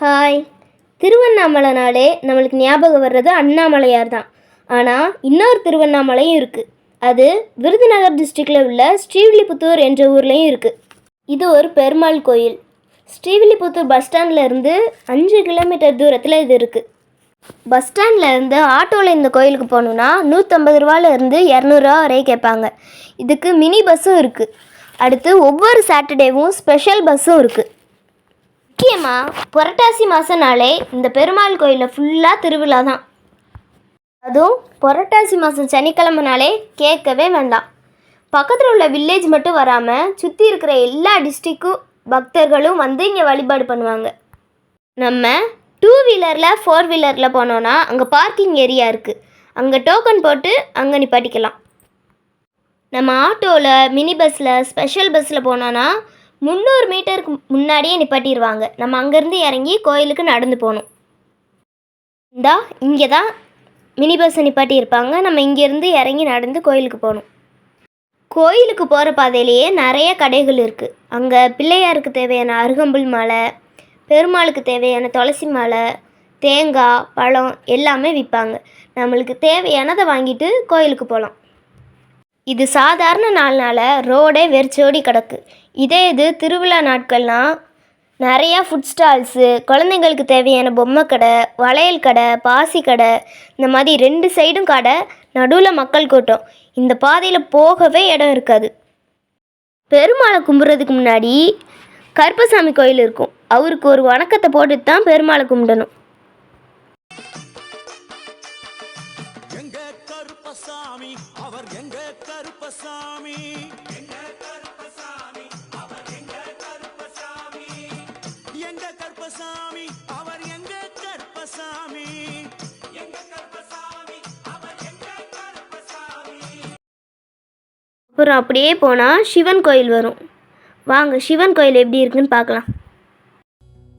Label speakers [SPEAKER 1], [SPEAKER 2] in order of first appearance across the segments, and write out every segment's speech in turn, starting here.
[SPEAKER 1] Hi திருவண்ணாமலைனாலே நம்மளுக்கு ஞாபகம் வர்றது அண்ணாமலையார் தான். ஆனால் இன்னொரு திருவண்ணாமலையும் இருக்குது அது விருதுநகர் டிஸ்ட்ரிக்டில் உள்ள ஸ்ரீவில்லிபுத்தூர் என்ற ஊர்லேயும் இருக்குது இது ஒரு பெருமாள் கோயில். ஸ்ரீவில்லிபுத்தூர் பஸ் ஸ்டாண்ட்லேருந்து அஞ்சு கிலோமீட்டர் தூரத்தில் இது இருக்குது பஸ் ஸ்டாண்ட்ல இருந்து ஆட்டோவில் இந்த கோயிலுக்கு போகணுன்னா நூற்றம்பது ரூபாலேருந்து இரநூறுவா வரை கேட்பாங்க. இதுக்கு மினி பஸ்ஸும் இருக்குது அடுத்து ஒவ்வொரு சாட்டர்டேவும் ஸ்பெஷல் பஸ்ஸும் இருக்குது முக்கியமாக புரட்டாசி மாதம்னாலே இந்த பெருமாள் கோயிலில் ஃபுல்லாக திருவிழா தான். அதுவும் புரட்டாசி மாதம் சனிக்கிழமைனாலே கேட்கவே வேண்டாம். பக்கத்தில் உள்ள வில்லேஜ் மட்டும் வராமல் சுற்றி இருக்கிற எல்லா டிஸ்ட்ரிக்கும் பக்தர்களும் வந்து இங்கே வழிபாடு பண்ணுவாங்க. நம்ம டூ வீலரில் ஃபோர் வீலரில் போனோன்னா அங்கே பார்க்கிங் ஏரியா இருக்குது அங்கே டோக்கன் போட்டு அங்கே நிப்பாட்டிக்கலாம். நம்ம ஆட்டோவில் மினி பஸ்ஸில் ஸ்பெஷல் பஸ்ஸில் போனோன்னா முந்நூறு மீட்டருக்கு முன்னாடியே நிப்பாட்டிடுவாங்க நம்ம அங்கேருந்து இறங்கி கோயிலுக்கு நடந்து போகணும். இந்தா இங்கே தான் மினி பஸ்ஸை நிப்பாட்டி இருப்பாங்க நம்ம இங்கேருந்து இறங்கி நடந்து கோயிலுக்கு போகணும். கோயிலுக்கு போகிற பாதையிலேயே நிறைய கடைகள் இருக்குது அங்கே பிள்ளையாருக்கு தேவையான அருகம்புல் மாலை பெருமாளுக்கு தேவையான துளசி மாலை தேங்காய் பழம் எல்லாமே விற்பாங்க. நம்மளுக்கு தேவையானதை வாங்கிட்டு கோயிலுக்கு போகலாம். இது சாதாரண நாள்னால ரோடே வெறிச்சோடி கிடக்கு. இதே இது திருவிழா நாட்கள்லாம் நிறையா ஃபுட் ஸ்டால்ஸு குழந்தைங்களுக்கு தேவையான பொம்மை கடை வளையல் கடை பாசி கடை இந்த மாதிரி ரெண்டு சைடும் கடை நடுவில் மக்கள் கூட்டம். இந்த பாதையில் போகவே இடம் இருக்காது. பெருமாளை கும்பிட்றதுக்கு முன்னாடி கருப்பசாமி கோயில் இருக்கும். அவருக்கு ஒரு வணக்கத்தை போட்டுட்டு தான் பெருமாளை கும்பிடணும்.
[SPEAKER 2] எங்க கருப்பசாமி அவர் எங்க கருப்பசாமி எங்க கருப்பசாமி? கருப்பசாமி.
[SPEAKER 1] அப்புறம் அப்படியே போனால் சிவன் கோயில் வரும். வாங்க சிவன் கோயில் எப்படி இருக்குன்னு பார்க்கலாம்.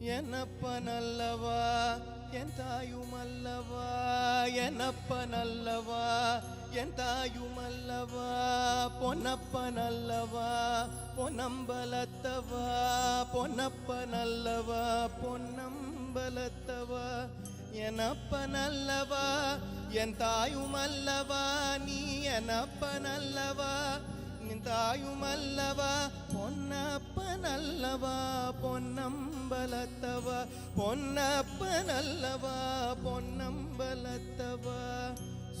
[SPEAKER 2] என்னப்ப நல்லவா? என் தாயும் அல்லவா? என்னப்ப நல்லவா? என் தாயும் அல்லவா? பொன்னப்ப நல்லவா? பொன்னம்பலத்தவா? பொன்னப்ப நல்லவா? பலத்தவ என் அப்ப நல்லவா என் தாயும் அல்லவா நீ என் அப்ப நல்லவா நின் தாயும் அல்லவா பொன்னப்ப நல்லவா பொன்னம்பலத்தவா? பொன்னப்ப நல்லவா பொன்னம்பலத்தவா?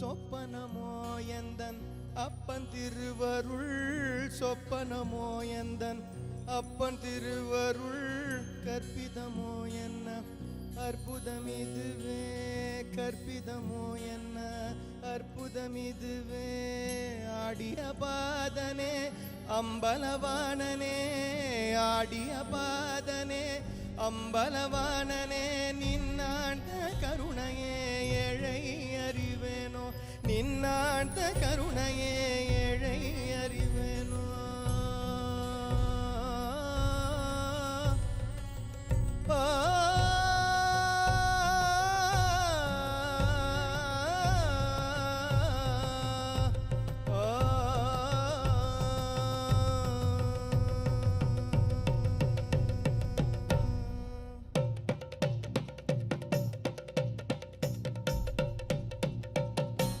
[SPEAKER 2] சொப்பனமோ எந்தன் அப்பன் திருவருள்? சொப்பனமோ எந்தன் அப்பன் திருவருள்? கற்பிதமோ என்ன? அற்புதம் இதுவே கற்பிதமோ என்ன? அற்புதம் இதுவே ஆடிய பாதனே அம்பலவாணனே ஆடிய பாதனே அம்பலவாணனே நின்னாண்ட கருணையே ஏழை அறிவேனோ? நின்னாண்ட கருணையே ஏழை அறிவேனோ? ஆ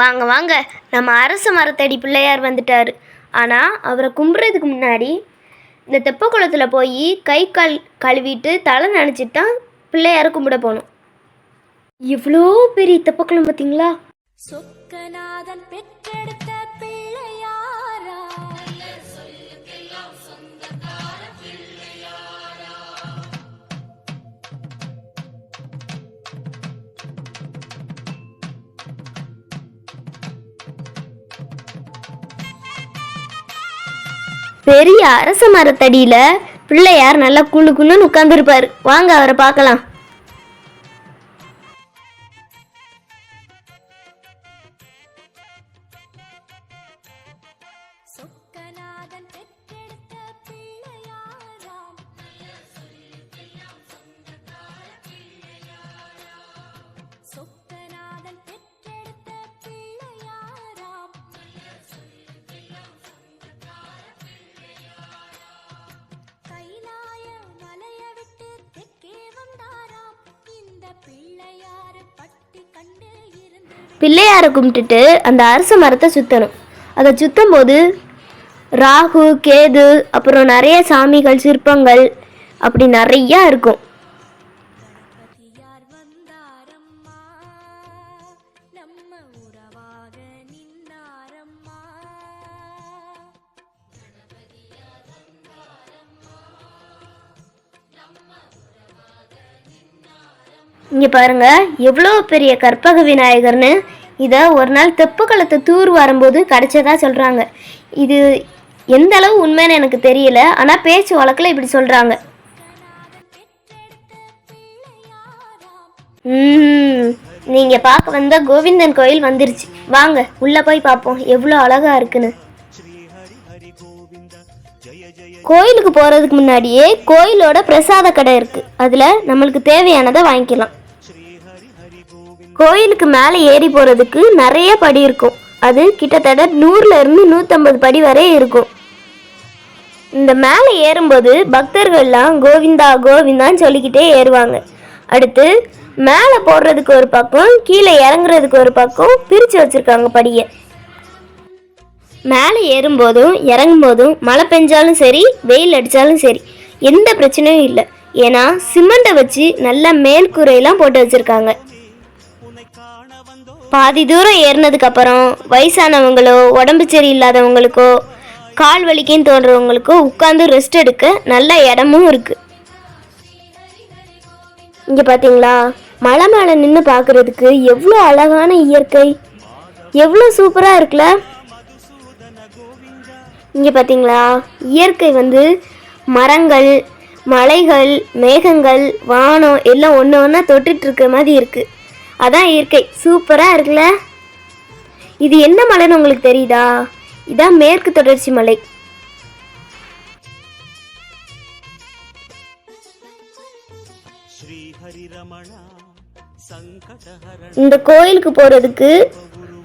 [SPEAKER 1] வாங்க வாங்க. நம்ம அரச மரத்தடி பிள்ளையார் வந்துட்டார். ஆனால் அவரை கும்பிட்றதுக்கு முன்னாடி இந்த தெப்ப குளத்தில் போய் கை கால் கழுவிட்டு தலை நினச்சிட்டு தான் பிள்ளையாரை கும்பிட போகணும் இவ்வளோ பெரிய தெப்பக்குளம் பார்த்தீங்களா
[SPEAKER 3] சொக்கநாதன் பெற்றெடுத்த
[SPEAKER 1] பெரிய அரச மரத்தடியில் பிள்ளையார் நல்லா குளு குழுன்னு உட்காந்துருப்பாரு வாங்க அவரை பார்க்கலாம். பிள்ளையாரை கும்பிட்டுட்டு அந்த அரச மரத்தை சுற்றணும் அதை சுற்றும் போது ராகு கேது அப்புறம் நிறைய சாமிகள் சிற்பங்கள் அப்படி நிறையா இருக்கும். இங்கே பாருங்க எவ்வளோ பெரிய கற்பக விநாயகர்னு. இதை ஒரு நாள் தெப்பு களத்தை தூர் வரும்போது கிடச்சதா சொல்கிறாங்க இது எந்த அளவு உண்மைன்னு எனக்கு தெரியல ஆனால் பேச்சு வழக்கில் இப்படி சொல்கிறாங்க நீங்கள் பார்க்க வந்த கோவிந்தன் கோயில் வந்துருச்சு. வாங்க உள்ளே போய் பார்ப்போம் எவ்வளோ அழகாக இருக்குன்னு. கோயிலுக்கு போகிறதுக்கு முன்னாடியே கோயிலோட பிரசாத கடை இருக்குது அதில் நம்மளுக்கு தேவையானதை வாங்கிக்கலாம். கோயிலுக்கு மேலே ஏறி போகிறதுக்கு நிறைய படி இருக்கும். அது கிட்டத்தட்ட நூறுலேருந்து நூற்றம்பது படி வரை இருக்கும். இந்த மேலே ஏறும்போது பக்தர்கள்லாம் கோவிந்தா கோவிந்தான்னு சொல்லிக்கிட்டே ஏறுவாங்க. அடுத்து மேலே போடுறதுக்கு ஒரு பக்கம் கீழே இறங்குறதுக்கு ஒரு பக்கம் பிரித்து வச்சுருக்காங்க படியை. மேலே ஏறும்போதும் இறங்கும்போதும் மழை பெஞ்சாலும் சரி வெயில் அடித்தாலும் சரி எந்த பிரச்சனையும் இல்லை. ஏன்னா சிமெண்ட்டை வச்சு நல்லா மேல்கூரையெல்லாம் போட்டு வச்சுருக்காங்க. பாதி தூரம் ஏறினதுக்கு அப்புறம் வயசானவங்களோ உடம்பு சரியில்லாதவங்களுக்கோ கால் வலிக்குன்னு தோன்றவங்களுக்கோ உட்காந்து ரெஸ்ட் எடுக்க நல்ல இடமும் இருக்குது இங்கே பார்த்தீங்களா மலை மேலே நின்று பார்க்குறதுக்கு எவ்வளோ அழகான இயற்கை. எவ்வளோ சூப்பராக இருக்குல்ல? இங்கே பார்த்தீங்களா இயற்கை வந்து மரங்கள் மலைகள் மேகங்கள் வானம் எல்லாம் ஒன்று ஒன்றா தொட்டுட்டு இருக்கிற மாதிரி இருக்குது அதான் இயற்கை. சூப்பராக இருக்குல்ல? இது என்ன மலைன்னு உங்களுக்கு தெரியுதா? இதான் மேற்கு தொடர்ச்சி மலை. இந்த கோயிலுக்கு போகிறதுக்கு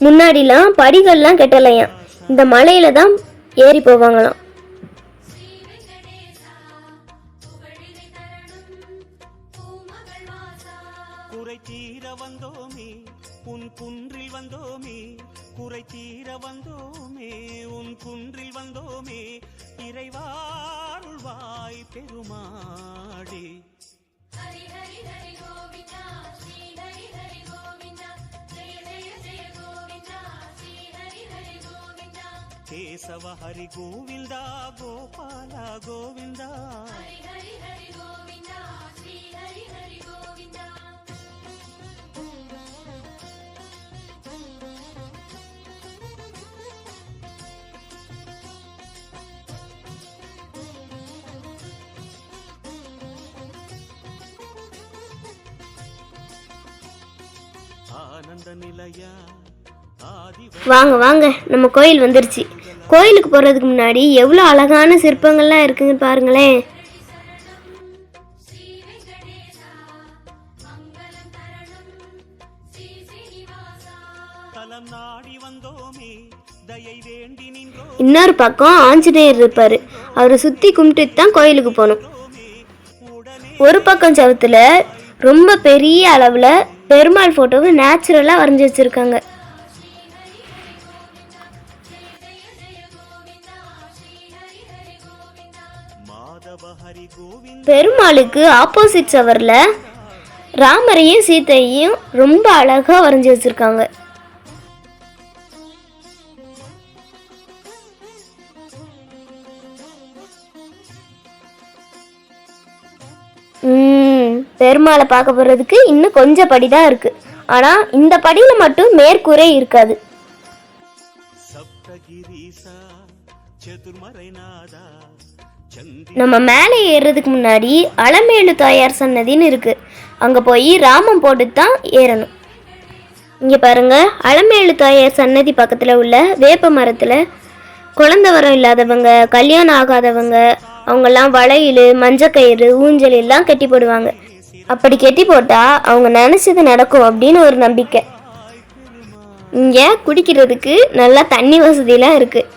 [SPEAKER 1] முன்னாடிலாம் படிகள்லாம் கெட்டலையாம். இந்த மலையில தான் ஏறி போவாங்களாம்.
[SPEAKER 4] உன் குன்றில் வந்தோமே குறை தீர வந்தோமே உன் குன்றில் வந்தோமே இறைவாருள்வாய் பெருமாடி కేశవ హరి గోవింద గోపాల గోవింద హరి హరి హరి గోవింద శ్రీ హరి హరి గోవింద
[SPEAKER 1] வாங்க வாங்க நம்ம கோயில் வந்துருச்சு. கோயிலுக்கு போகிறதுக்கு முன்னாடி எவ்வளோ அழகான சிற்பங்கள்லாம் இருக்குன்னு பாருங்களேன். இன்னொரு பக்கம் ஆஞ்சநேயர் இருப்பார். அவரை சுற்றி கும்பிட்டுட்டு தான் கோயிலுக்கு போகணும் ஒரு பக்கம் சவுத்துல ரொம்ப பெரிய அளவில் பெருமாள் ஃபோட்டோவை நேச்சுரலாக வரைஞ்சி வச்சுருக்காங்க. பெருமாளுக்கு ஆப்போசிட் சவரில் ராமரையும் சீதையையும் ரொம்ப அழகாக வரைஞ்சி வச்சுருக்காங்க. பெருமாளை பார்க்க போகிறதுக்கு இன்னும் கொஞ்சம் படி தான் இருக்குது ஆனால் இந்த படியில் மட்டும் மேற்கூரை இருக்காது. நம்ம மேலே ஏறுறதுக்கு முன்னாடி அலமேலு தாயார் சன்னதின்னு இருக்குது அங்கே போய் ராமம் போட்டு தான் ஏறணும். இங்கே பாருங்க அலமேலு தாயார் சன்னதி பக்கத்தில் உள்ள வேப்ப மரத்தில் குழந்த வரம் இல்லாதவங்க கல்யாணம் ஆகாதவங்க அவங்கெல்லாம் வளையல் மஞ்சக்கயிறு ஊஞ்சல் எல்லாம் கட்டி போடுவாங்க. அப்படி கெட்டி போட்டால் அவங்க நினச்சது நடக்கும் அப்படின்னு ஒரு நம்பிக்கை. இங்கே குடிக்கிறதுக்கு நல்லா தண்ணி வசதியெலாம் இருக்குது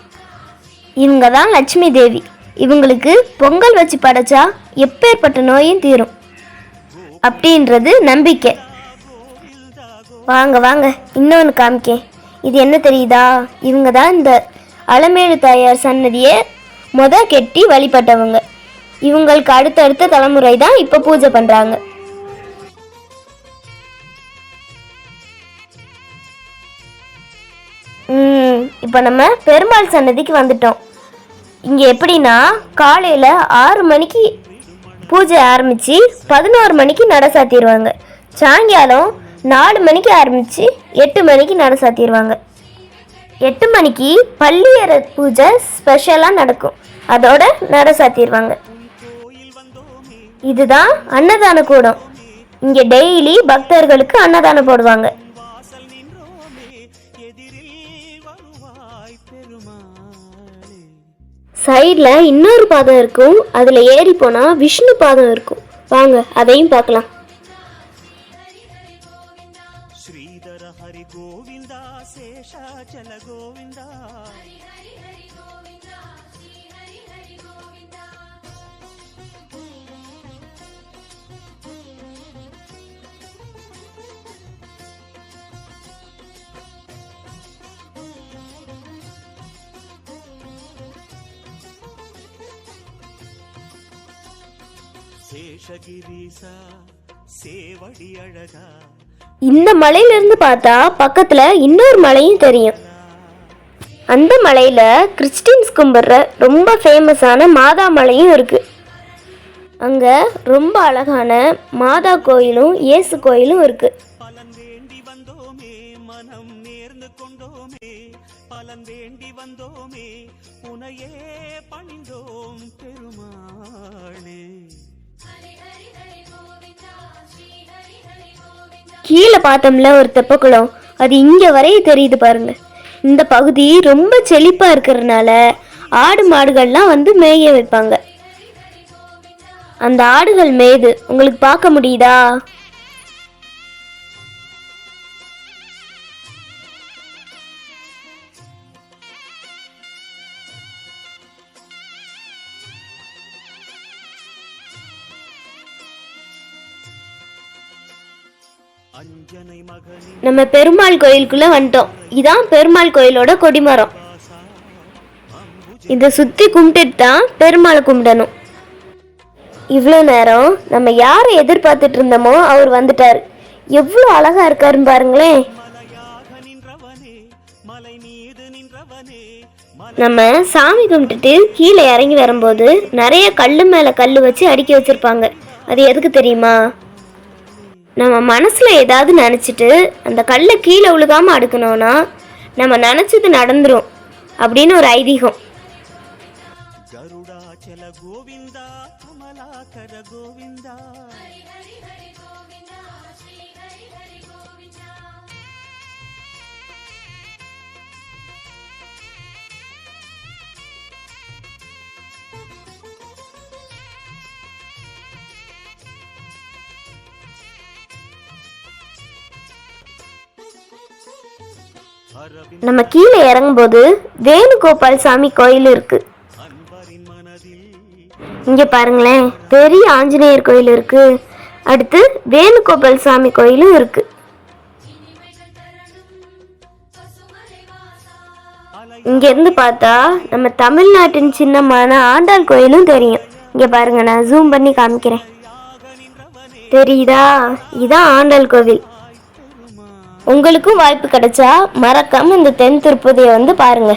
[SPEAKER 1] இவங்க தான் லட்சுமி தேவி. இவங்களுக்கு பொங்கல் வச்சு படைச்சா எப்பேற்பட்ட நோயும் தீரும். அப்படின்றது நம்பிக்கை. வாங்க வாங்க இன்னொன்று காமிக்கேன். இது என்ன தெரியுதா? இவங்க தான் இந்த அலமேலு தாயார் சன்னதியை மொதல் கெட்டி வழிபட்டவங்க. இவங்களுக்கு அடுத்தடுத்த தலைமுறை தான் இப்போ பூஜை பண்ணுறாங்க இப்போ நம்ம பெருமாள் சன்னதிக்கு வந்துட்டோம். இங்கே எப்படின்னா காலையில் ஆறு மணிக்கு பூஜை ஆரம்பித்து பதினோரு மணிக்கு நட சாத்திடுவாங்க. சாயங்காலம் நாலு மணிக்கு ஆரம்பித்து எட்டு மணிக்கு நட சாத்திடுவாங்க. எட்டு மணிக்கு பள்ளியற பூஜை ஸ்பெஷலாக நடக்கும். அதோட நட சாத்திடுவாங்க. இதுதான் அன்னதான கூடம். இங்கே டெய்லி பக்தர்களுக்கு அன்னதானம் போடுவாங்க. சைடில் இன்னொரு பாதம் இருக்கும். அதில் ஏறி போனால் விஷ்ணு பாதம் இருக்கும். வாங்க அதையும் பார்க்கலாம்.
[SPEAKER 4] ஸ்ரீதர ஹரி கோவிந்தா சேஷாச்சல கோவிந்தா.
[SPEAKER 1] இந்த மலையிலேருந்து பார்த்தா பக்கத்தில் இன்னொரு மலையும் தெரியும். அந்த மலையில் கிறிஸ்டின்ஸ் கும்பிட்ற ரொம்ப ஃபேமஸான மாதா மலையும் இருக்குது அங்கே ரொம்ப அழகான மாதா கோயிலும் இயேசு கோயிலும் இருக்குது
[SPEAKER 4] பலன் வேண்டி வந்தோமே உனையே பணிந்தோம் பெருமாளே.
[SPEAKER 1] கீழே பார்த்தோம்ல ஒரு தெப்பக்குளம் அது இங்கே வரையும் தெரியுது பாருங்க. இந்த பகுதி ரொம்ப செழிப்பாக இருக்கிறதுனால ஆடு மாடுகள்லாம் வந்து மேய வைப்பாங்க. அந்த ஆடுகள் மேயுது. உங்களுக்கு பார்க்க முடியுதா? நம்ம பெருமாள் கோயிலுக்குள்ளே வந்துட்டோம். இதான் பெருமாள் கோயிலோட கொடிமரம். இதை சுற்றி கும்பிட்டுட்டு தான் பெருமாளை கும்பிடணும். இவ்வளோ நேரம் நம்ம யாரை எதிர்பார்த்துட்டு இருந்தோமோ அவர் வந்துட்டார். எவ்வளோ அழகாக இருக்காருன்னு பாருங்களேன். நம்ம சாமி கும்பிட்டுட்டு கீழே இறங்கி வரும்போது நிறைய கல் மேலே கல் வச்சு அடுக்கி வச்சுருப்பாங்க. அது எதுக்கு தெரியுமா? நம்ம மனசில் ஏதாவது நினச்சிட்டு அந்த கல்லை கீழே விழுகாமல் அடுக்கணும்னா நம்ம நினச்சது நடந்துடும் அப்படின்னு ஒரு ஐதீகம். நம்ம கீழே இறங்கும்போது வேணுகோபால் சாமி கோயில் இருக்கு. இங்க பாருங்களேன் பெரிய ஆஞ்சநேயர் கோயில் இருக்கு. அடுத்து வேணுகோபால் சாமி கோயிலும் இருக்கு. இங்கேருந்து பார்த்தா நம்ம தமிழ்நாட்டின் சின்னமான ஆண்டாள் கோயிலும் தெரியும். இங்கே பாருங்க நான் ஜூம் பண்ணி காமிக்கிறேன். தெரியுதா? இதான் ஆண்டாள் கோவில். உங்களுக்கும் வாய்ப்பு கிடைச்சா மறக்காம இந்த தென் திருப்பதியை வந்து பாருங்க.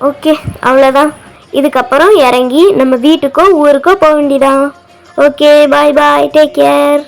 [SPEAKER 1] ஓகே அவ்வளோதான் இதுக்கப்புறம் இறங்கி நம்ம வீட்டுக்கோ ஊருக்கோ போக வேண்டியதான் okay bye bye take care